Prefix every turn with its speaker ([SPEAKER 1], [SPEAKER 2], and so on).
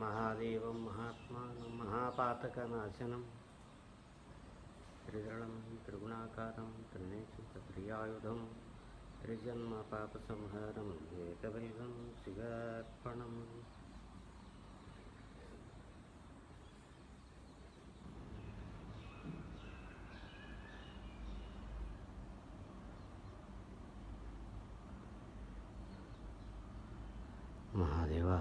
[SPEAKER 1] महादेवं महात्मानं महापातकनाशनं त्रिदलं त्रिगुणाकारं त्रिनेत्रप्रियायुधं त्रिजन्मपापसंहारं वेदवेदं शिगार्पणम् Mahadeva